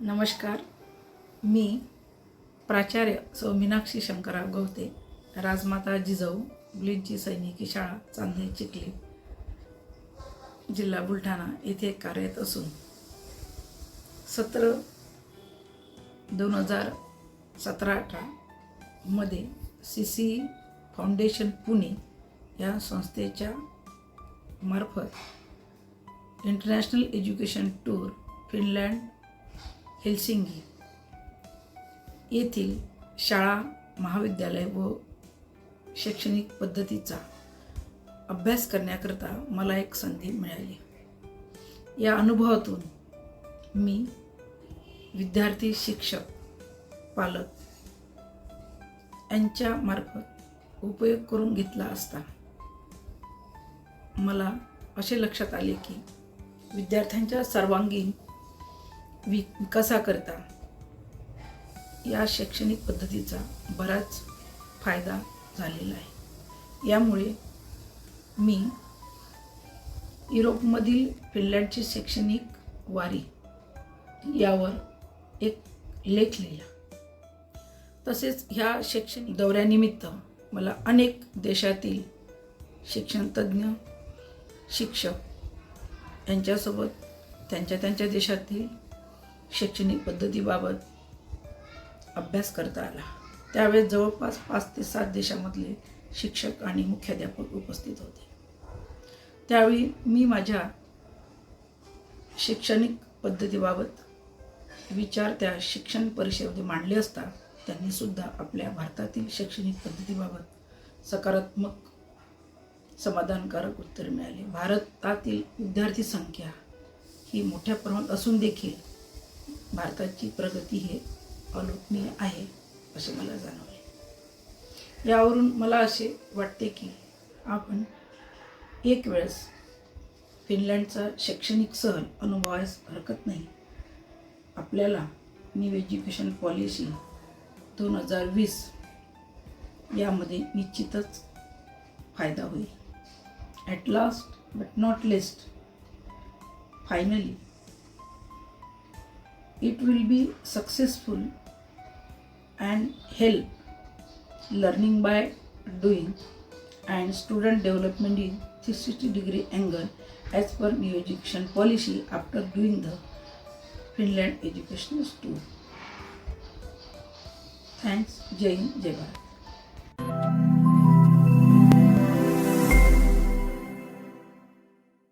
नमस्कार. मी प्राचार्य सौ मीनाक्षी शंकरराव गवते राजमाता जिजाऊ मुलींची सैनिकी शाळा चांदे चिखली जिल्हा बुलढाणा येथे कार्यरत असून सतरा दोन हजार सतरा अठरामध्ये सी सी फाउंडेशन पुणे या संस्थेच्या मार्फत international education tour Finland Helsinki येथील शाळा महाविद्यालय व शैक्षणिक पद्धतीचा अभ्यास करण्याकरता मला एक संधी मिळाली. या अनुभवातून मी विद्यार्थी शिक्षक पालक यांच्या मार्फत उपयोग करून घेतला असता मला असे लक्षात आले की विद्यार्थ्यांच्या सर्वांगीण वि करता? या शैक्षणिक पद्धतीचा बराच फायदा झालेला आहे. यामुळे मी युरोपमधील फिनलँडची शैक्षणिक वारी यावर एक लेख लिहिला. तसेच ह्या शैक्षणिक दौऱ्यानिमित्त मला अनेक देशातील शिक्षणतज्ज्ञ शिक्षक यांच्यासोबत त्यांच्या त्यांच्या देशातील शैक्षणिक पद्धतीबाबत अभ्यास करता आला. त्यावेळेस जवळपास पाच ते सात देशामधले शिक्षक आणि मुख्याध्यापक उपस्थित होते. त्यावेळी मी माझ्या शैक्षणिक पद्धतीबाबत विचार त्या शिक्षण परिषदेमध्ये मांडले असता त्यांनी सुद्धा आपल्या भारतातील शैक्षणिक पद्धतीबाबत सकारात्मक समाधानकारक उत्तर मिळाले. भारतातील विद्यार्थी संख्या ही मोठ्या प्रमाणात असून देखील भारताची प्रगती हे अलोकनीय आहे असे मला जाणवले. यावरून मला असे वाटते की आपण एक वेळेस फिनलँडचा शैक्षणिक सहल अनुभवायस हरकत नाही. आपल्याला न्यू एज्युकेशन पॉलिसी दोन हजार वीस यामध्ये निश्चितच फायदा होईल. At last but not least finally it will be successful and help learning by doing and student development in 360 degree angle as per new education policy after doing the finland educational tour. Thanks. Jai hind jai